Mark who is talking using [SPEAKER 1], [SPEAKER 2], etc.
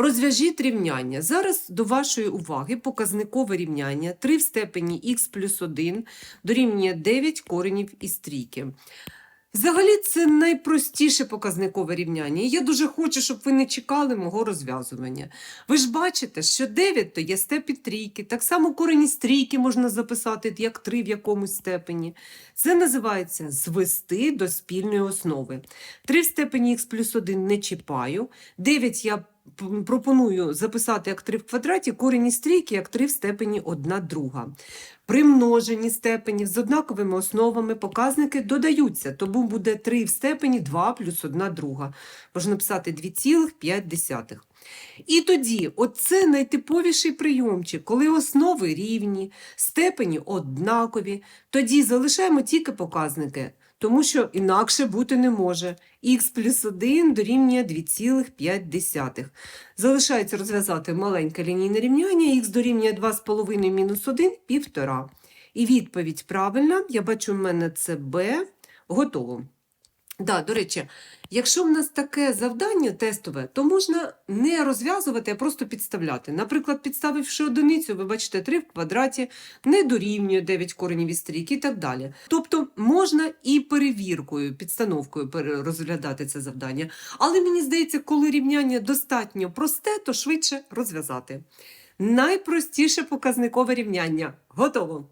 [SPEAKER 1] Розв'яжіть рівняння. Зараз до вашої уваги показникове рівняння 3 в степені х плюс 1 дорівнює 9 коренів із трійки. Взагалі, це найпростіше показникове рівняння. І я дуже хочу, щоб ви не чекали мого розв'язування. Ви ж бачите, що 9 то є степінь трійки. Так само корені з трійки можна записати як 3 в якомусь степені. Це називається звести до спільної основи. 3 в степені х плюс 1 не чіпаю. 9 я пропоную записати як 3 в квадраті, корінь із трійки як 3 в степені 1 друга. При множенні степенів з однаковими основами показники додаються, тому буде 3 в степені 2 плюс 1 друга. Можна написати 2,5. І тоді, оце найтиповіший прийомчик, коли основи рівні, степені однакові, тоді залишаємо тільки показники, тому що інакше бути не може. х плюс 1 дорівнює 2,5. Залишається розв'язати маленьке лінійне рівняння, х дорівнює 2,5 мінус 1 – 1,5. І відповідь правильна, я бачу, в мене це Б. Готово. Да, до речі, якщо в нас таке завдання тестове, то можна не розв'язувати, а просто підставляти. Наприклад, підставивши одиницю, ви бачите 3 в квадраті, не дорівнює 9 коренів із трійки і так далі. Тобто можна і перевіркою, підстановкою розглядати це завдання. Але мені здається, коли рівняння достатньо просте, то швидше розв'язати. Найпростіше показникове рівняння. Готово!